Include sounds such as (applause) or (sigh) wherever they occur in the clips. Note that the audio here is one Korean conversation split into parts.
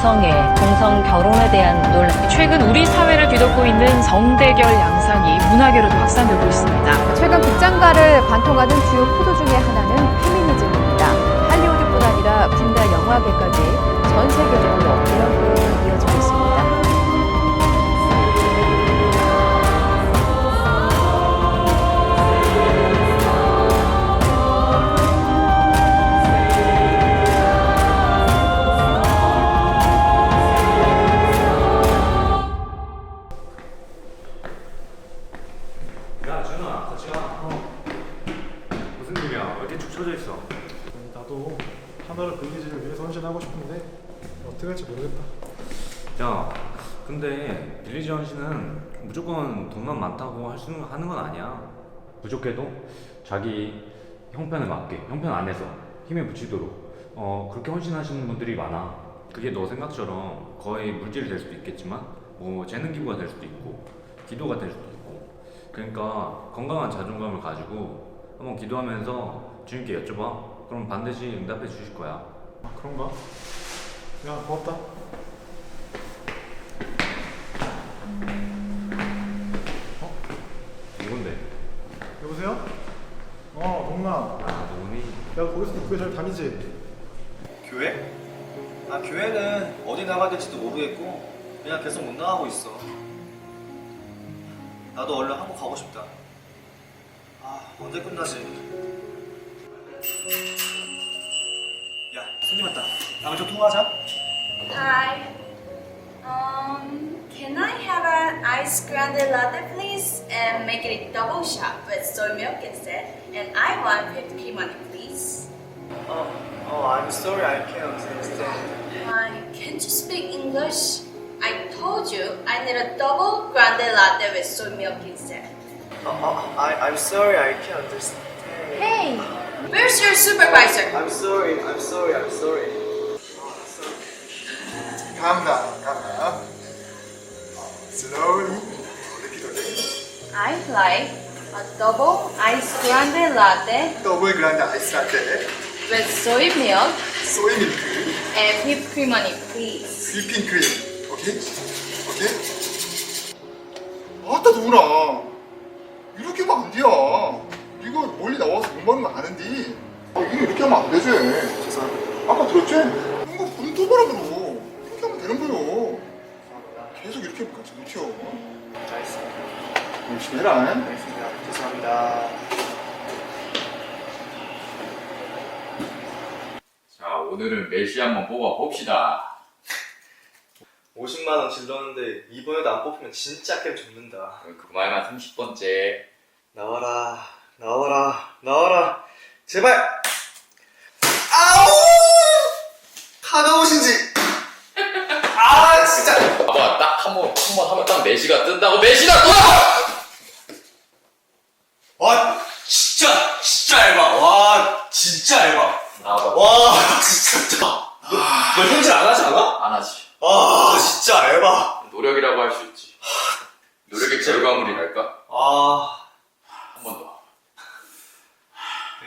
동성애, 동성 결혼에 대한 논란. 최근 우리 사회를 뒤덮고 있는 성대결 양상이 문화계로도 확산되고 있습니다. 최근 극장가를 관통하는 주요 코드 중에 하나는 페미니즘입니다. 할리우드뿐 아니라 군대 영화계까지 전 세계적으로 이런 흐름이 이어지고 있습니다. 돈만 많다고 할 수 있는 하는 건 아니야. 부족해도 자기 형편에 맞게 형편 안에서 힘에 붙이도록 어 그렇게 헌신하시는 분들이 많아. 그게 너 생각처럼 거의 물질이 될 수도 있겠지만 뭐 재능 기부가 될 수도 있고 기도가 될 수도 있고 그러니까 건강한 자존감을 가지고 한번 기도하면서 주님께 여쭤봐. 그럼 반드시 응답해 주실 거야. 아 그런가? 야 고맙다. 누군데? 여보세요? 어 동나. 아, 누구니? 야 거기서 교회 잘 다니지? 교회? 아 교회는 어디 나가야 될지도 모르겠고 그냥 계속 못 나가고 있어 나도 얼른 한국 가고 싶다 아 언제 끝나지? 야 손님 왔다 다음에 좀 통화하자 Hi. Um, Can I have an ice grande latte, please? And make it double shot with soy milk instead. And I want 50 money, please. Oh, oh, I'm sorry, I can't understand. I can't you speak English? I told you I need a double grande latte with soy milk instead. Oh, oh I, I'm sorry, I can't understand. Hey, where's your supervisor? I'm sorry, I'm sorry, I'm sorry. Oh, back. sorry. Calm down. Slowly I'd like a double ice grande latte 더블 그란드 아이스 라떼 with soy milk 소이 밀크 and whipped cream on it, please. 휘핑 크림 오케이 오케이 아따 누구나? 이렇게 하면 안 돼요. 이거 멀리 나와서 못 먹는 거 아는데? 아, 이거 이렇게 하면 안 되지. 죄송합니다. 아까 들었지? 이거 분토바람으로 이렇게 하면 되는 거요 계속 이렇게 같이 못 튀어 알겠습니다. 열심히 해라. 알겠습니다. 죄송합니다. 자, 오늘은 메시 한번 뽑아 봅시다. 50만원 질렀는데 이번에도 안 뽑히면 진짜 게임 접는다. 그 말만 30번째. 나와라 나와라 나와라. 제발! 아우! 가까우신지! 아 진짜 봐봐, 딱 한 번, 한 번 하면 딱 메시가 뜬다고 메시다 또! 와 진짜 진짜 얇아 와 진짜 얇아 나와봐. 와 (laughs) 진짜 너, 너 현질 안 하지 않아? 안 하지. 아 진짜 얇아 노력이라고 할 수 있지. 노력의 결과물이랄까? 아 한 번 더.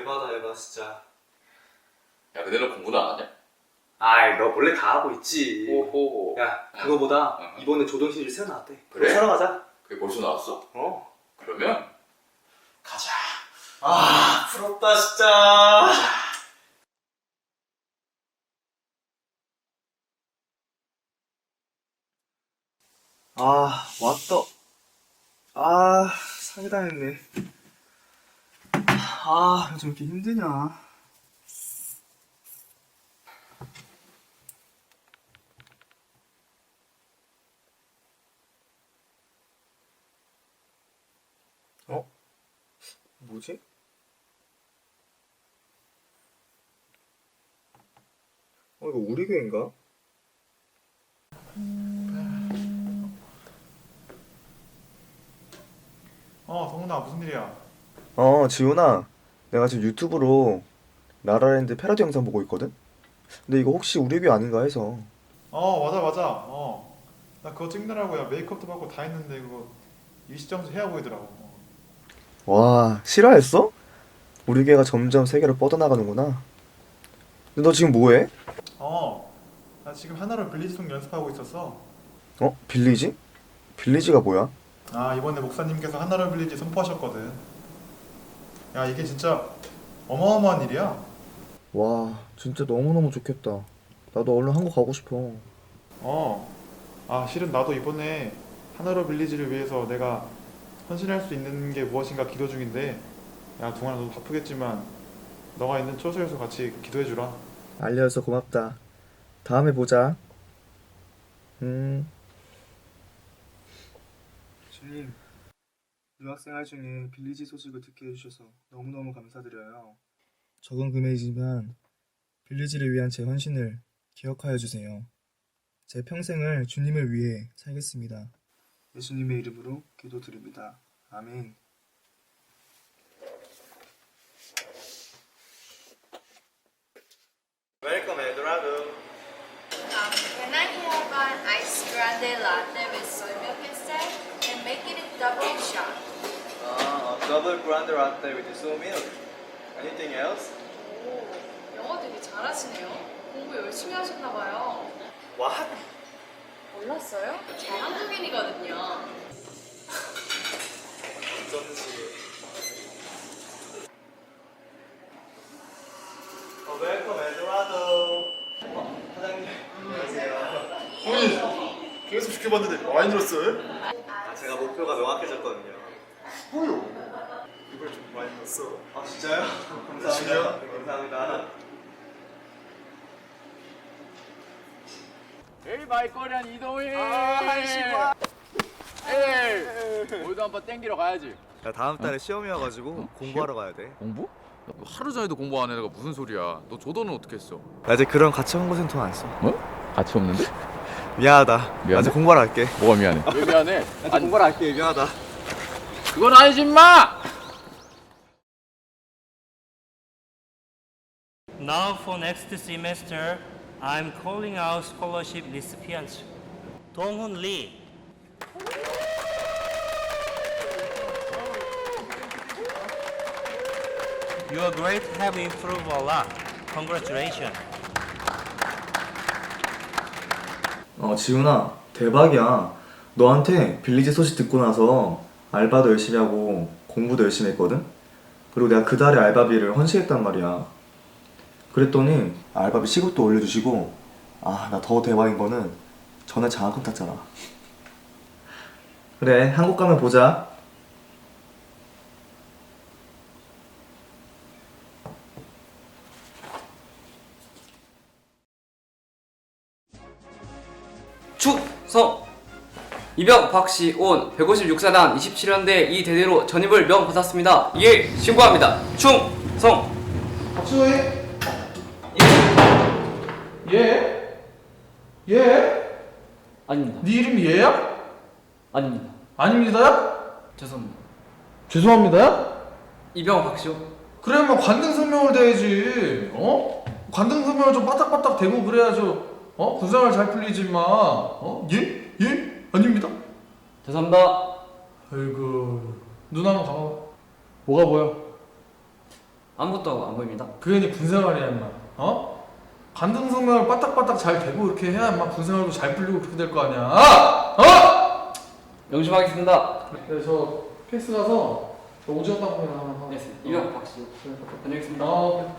에바다 에바 진짜 야, 그대로 공부도 안 하냐? 아이 너 원래 다 하고 있지 오호. 야 그거보다 응. 이번에 조동실이 새로 나왔대 그래? 사러 가자 그게 벌써 나왔어? 어? 그러면 가자. 아 부럽다 진짜 아 왔다 아 사기당했네 아 요즘 이렇게 힘드냐 뭐지? 어 이거 우리 교회인가? 어 동나 무슨 일이야? 어, 지훈아. 내가 지금 유튜브로 라라랜드 패러디 영상 보고 있거든? 근데 이거 혹시 우리 교회 아닌가 해서. 어 맞아 맞아 어. 나 그거 찍느라고 야 메이크업도 받고 다 했는데 그거 일시정지 해야 보이더라고 어. 와, 실화였어? 우리 교회가 점점 세계로 뻗어나가는구나. 근데 너 지금 뭐해? 어. 아, 나 지금 하나로 빌리지송 연습하고 있었어. 어? 빌리지? 빌리지가 뭐야? 아 이번에 목사님께서 하나로 빌리지 선포하셨거든. 야 이게 진짜 어마어마한 일이야. 와 진짜 너무너무 좋겠다 나도 얼른 한국 가고 싶어 어. 아 실은 나도 이번에 하나로 빌리지를 위해서 내가 헌신할 수 있는 게 무엇인가 기도 중인데 야 동환아 너도 바쁘겠지만 너가 있는 초소에서 같이 기도해 주라. 알려줘서 고맙다. 다음에 보자. 음. 주님 유학생활 중에 빌리지 소식을 듣게 해주셔서 너무너무 감사드려요. 적은 금액이지만 빌리지를 위한 제 헌신을 기억하여 주세요. 제 평생을 주님을 위해 살겠습니다 예수님의 이름으로 기도드립니다 아멘 웰컴 에도라도. Um, can I have an ice grande latte with soy milk instead? And make it a double shot. 아, 더블 그란드 라떼 with soy milk. Anything else? 오, 영어 되게 잘하시네요. 공부 열심히 하셨나 봐요. What? 몰랐어요? 저 한국인이거든요. 어쩐지. 어, 웰컴 에도라도. 어, 사장님. 안녕하세요. 형님 계속 시켜봤는데 많이 들었어요? 아, 제가 목표가 명확해졌거든요. 뭐요? 이걸 좀 많이 넣었어 아, 진짜요? 진짜요? 감사합니다. 네, 감사합니다. 에이 말거리한 이동희 아 에이 오늘도 한번 땡기러 가야지 야 다음 달에 시험이어가지고 공부하러 가야 돼 공부? 야, 너 하루 전에도 공부 안 해가 무슨 소리야 너 조던은 어떻게 했어? 나 이제 그런 가치 홍보센터 안 써. 뭐? 같이 없는데? (laughs) 미안하다. (laughs) 미안해? 나 이제 공부하러 갈게. 뭐가 미안해? 왜 미안해? 아니 공부하러 갈게. 미안하다. 그건 아니지 마! Now for next semester, I'm calling out scholarship recipients. Donghun Lee. Your grades have improved a lot. Congratulations. 어 지훈아 대박이야. 너한테 빌리지 소식 듣고 나서 알바도 열심히 하고 공부도 열심히 했거든. 그리고 내가 그 달에 알바비를 헌신했단 말이야. 그랬더니 알바비 시급도 올려주시고 아 나 더 대박인 거는 전에 장학금 땄잖아. 그래 한국 가면 보자. 축성 이병 박씨 온 156사단 27연대 이 대대로 전입을 명 받았습니다. 예 신고합니다. 충성 박수호해. 예? 예? 아닙니다. 네 이름이 얘야? 아닙니다. 아닙니다야? 죄송합니다. 죄송합니다야? 이병 박씨요? 그래야만 관등 성명을 대야지. 어? 관등 성명을 좀 빠딱빠딱 대고 그래야죠. 어? 군생활 잘 풀리지 마. 어? 예? 예? 아닙니다. 죄송합니다. 아이고 눈 한번 감아봐. 뭐가 보여? 아무것도 안 보입니다. 그게 네 군생활이야 임마. 어? 관등 성명을 빠딱빠딱 잘 대고 이렇게 해야 임마 군생활도 잘 풀리고 그렇게 될 거 아니야. 아! 어? 명심하겠습니다. 네, 저 펜스 가서 저 오징어 땅콩이나 하나 사. 네, 이병 박씨. 다녀오겠습니다. 어.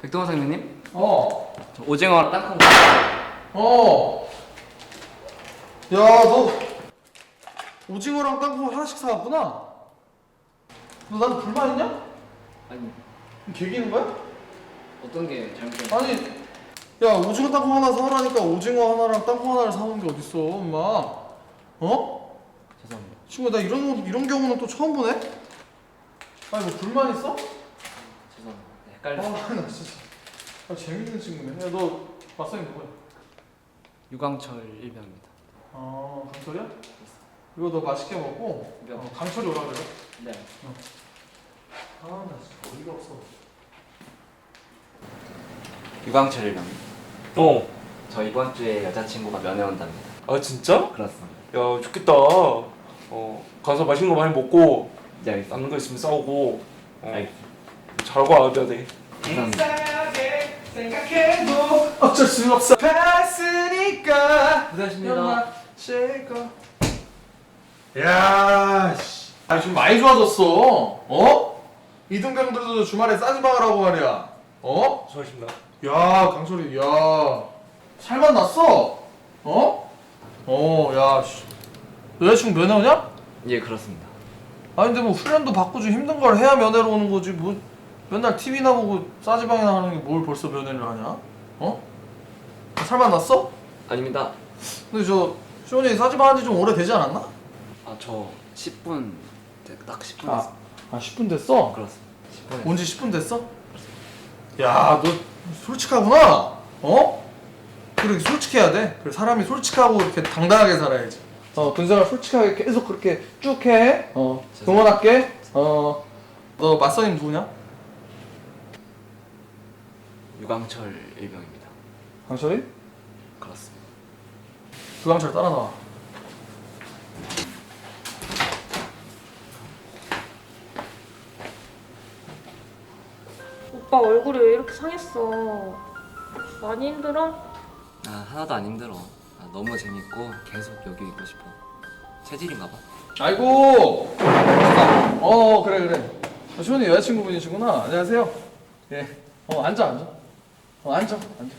백동원 선생님, 어. 저 오징어 땅콩. 어. 야, 너 오징어랑 땅콩 하나씩 사왔구나. 너 나한테 불만 있냐? 아니 개기는 거야? 어떤 게 잘못된? 아니, 야 오징어 땅콩 하나 사오라니까 오징어 하나랑 땅콩 하나를 사오는 게 어딨어, 엄마? 어? 죄송합니다. 친구 나 이런 거- 이런 경우는 또 처음 보네. 아니 뭐 불만 있어? 죄송합니다. 네, 아, 헷갈렸어요. 나 진짜. 아, 재밌는 친구네. 야, 너 맞상이 누구야? 유광철 일병입니다. 아, 강철이야? 이거 너 맛있게 먹고 네. 어, 강철이 오라 그래. 네. 아, 나 진짜 어이가 없어. 유광철 일병입니다. 어. 저 이번 주에 여자친구가 면회 온답니다. 아 진짜? 그렇습니다. 야 좋겠다. 어 가서 맛있는 거 많이 먹고 네, 알겠습니다. 남는 거 있으면 싸우고. 어. 알겠습니다. 와야 돼. 감사합니다. 생각해도 어쩔 수 없어 봤으니까 고생하십니다. 야 씨. 아, 좀 많이 좋아졌어 어? 이등병들도 주말에 싸지방을 하고 말이야 어? 수고하십니다. 야 강소리 야 살만 났어 어? 어야 여자친구 면회 오냐? 예, 그렇습니다. 아니 근데 뭐 훈련도 받고 좀 힘든 걸 해야 면회로 오는 거지 뭐 맨날 TV나 보고 싸지방이나 하는 게 뭘 벌써 면회를 하냐? 어? 살만 났어? 아닙니다. 근데 저 시원이 싸지방 한지 좀 오래 되지 않았나? 아, 저 10분 딱 10분 아, 됐습니다. 아 10분 됐어? 그렇습니다. 10분. 온지 10분 됐어? 야 너 솔직하구나 어? 그렇게 솔직해야 돼 그래 사람이 솔직하고 이렇게 당당하게 살아야지 어 군생활 솔직하게 계속 그렇게 쭉 해 어 응원할게 어 너 맞선임 누구냐? 유광철 일병입니다. 강철이? 그렇습니다. 두강철 따라 나와 오빠 얼굴이 왜 이렇게 상했어? 많이 힘들어? 아, 하나도 안 힘들어. 아, 너무 재밌고 계속 여기 있고 싶어. 체질인가 봐. 아이고! 어 그래 그래. 어, 시원이 여자친구분이시구나. 안녕하세요. 예 어 앉아 앉아. 어 앉아 앉아.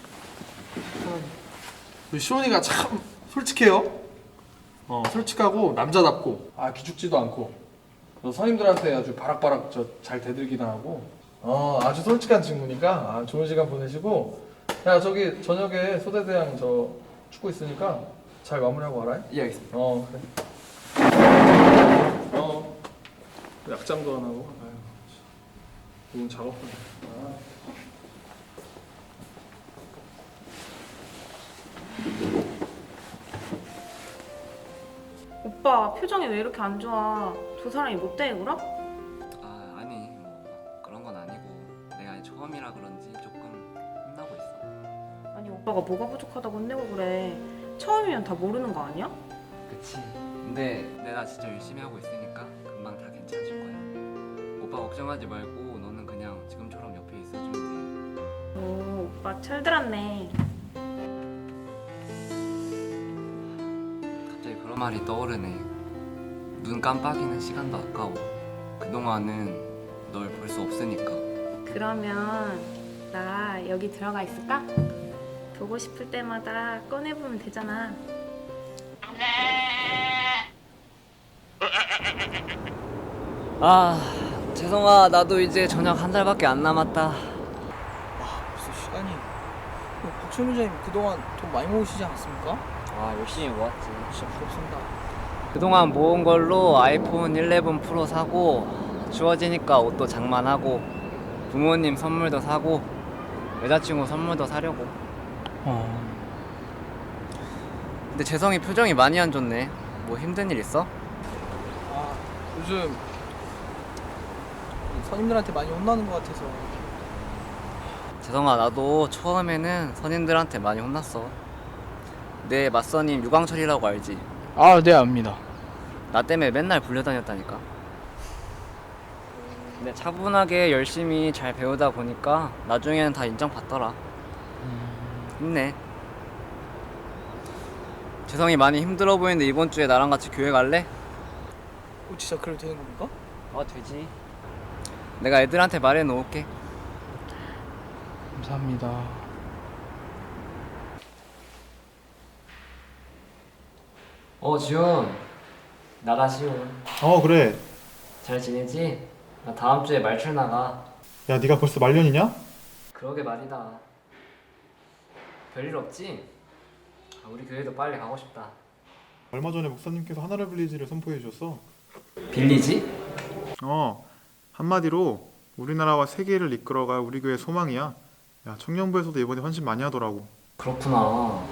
우리 시원이가 참 솔직해요. 어 솔직하고 남자답고. 아 기죽지도 않고. 너 선임들한테 아주 바락바락 저 잘 대들기나 하고 어 아주 솔직한 친구니까 아, 좋은 시간 보내시고 야 저기 저녁에 소대대항 저 축구 있으니까 잘 마무리하고 와라 예, 알겠습니다. 어 그래 어 약장도 안 하고 아유 좋은 작업하네 아. 오빠 표정이 왜 이렇게 안 좋아? 두 사람이 못 대해 울 오빠가 뭐가 부족하다고 혼내고 그래. 처음이면 다 모르는 거 아니야? 그치. 근데 내가 진짜 열심히 하고 있으니까 금방 다 괜찮아질 거야. 오빠 걱정하지 말고 너는 그냥 지금처럼 옆에 있어주면 돼. 오 오빠 철들었네. 갑자기 그런 말이 떠오르네. 눈 깜빡이는 시간도 아까워. 그동안은 널 볼 수 없으니까. 그러면 나 여기 들어가 있을까? 보고 싶을 때마다 꺼내보면 되잖아. 아, 재성아, 나도 이제 저녁 한 달밖에 안 남았다. 벌써 시간이 박철민 장님 그동안 돈 많이 모으시지 않았습니까? 아, 열심히 모았지. 진짜 부럽습니다 그동안 모은 걸로 아이폰 11 프로 사고 주어지니까 옷도 장만하고 부모님 선물도 사고 여자친구 선물도 사려고. 어... 근데 재성이 표정이 많이 안 좋네. 뭐 힘든 일 있어? 아 요즘 선임들한테 많이 혼나는 것 같아서 재성아 나도 처음에는 선임들한테 많이 혼났어. 내 맞선임 유광철이라고 알지? 아 네 압니다 나 때문에 맨날 불려다녔다니까. 근데 차분하게 열심히 잘 배우다 보니까 나중에는 다 인정받더라. 힘내. 재성이 많이 힘들어 보이는데 이번 주에 나랑 같이 교회 갈래? 어, 진짜 그래도 되는 겁니까? 어 되지. 내가 애들한테 말해 놓을게. 감사합니다 어 지훈. 나가 지훈. 어 그래 잘 지내지? 나 다음 주에 말출 나가. 야 네가 벌써 말년이냐? 그러게 말이다. 별일 없지? 아, 우리 교회도 빨리 가고 싶다. 얼마 전에 목사님께서 하나를 빌리지를 선포해 주셨어 빌리지? 어 한마디로 우리나라와 세계를 이끌어갈 우리 교회 소망이야 야 청년부에서도 이번에 헌신 많이 하더라고 그렇구나.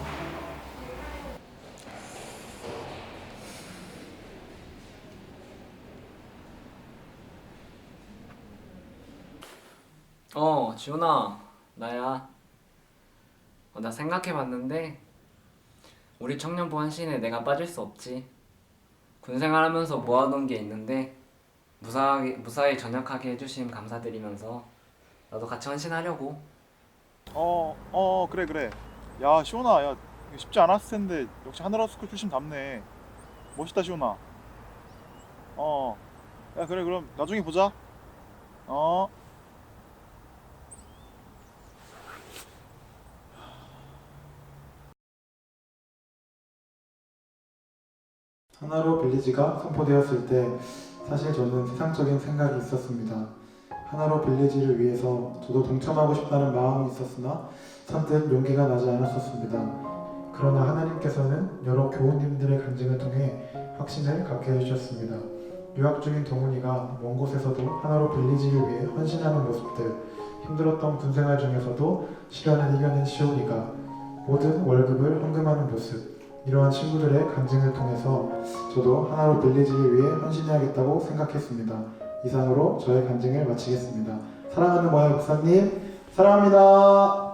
어, 지훈아, 나야. 어, 나 생각해봤는데 우리 청년부 한신에 내가 빠질 수 없지. 군 생활하면서 모아둔 게 있는데 무사하게, 무사히 전역하게 해주심 감사드리면서 나도 같이 헌신하려고. 어, 어, 그래, 그래. 야, 시온아, 야, 쉽지 않았을 텐데 역시 하늘아 스쿨 출신 답네. 멋있다, 시온아. 어, 야, 그래, 그럼 나중에 보자. 어. 하나로 빌리지가 선포되었을 때 사실 저는 세상적인 생각이 있었습니다. 하나로 빌리지를 위해서 저도 동참하고 싶다는 마음이 있었으나 선뜻 용기가 나지 않았었습니다. 그러나 하나님께서는 여러 교우님들의 간증을 통해 확신을 갖게 해주셨습니다. 유학 중인 동훈이가 먼 곳에서도 하나로 빌리지를 위해 헌신하는 모습들, 힘들었던 군생활 중에서도 시련을 이겨낸 시온이가 모든 월급을 헌금하는 모습, 이러한 친구들의 간증을 통해서 저도 하나로 빌리지를 위해 헌신해야겠다고 생각했습니다. 이상으로 저의 간증을 마치겠습니다. 사랑하는 모야 목사님, 사랑합니다.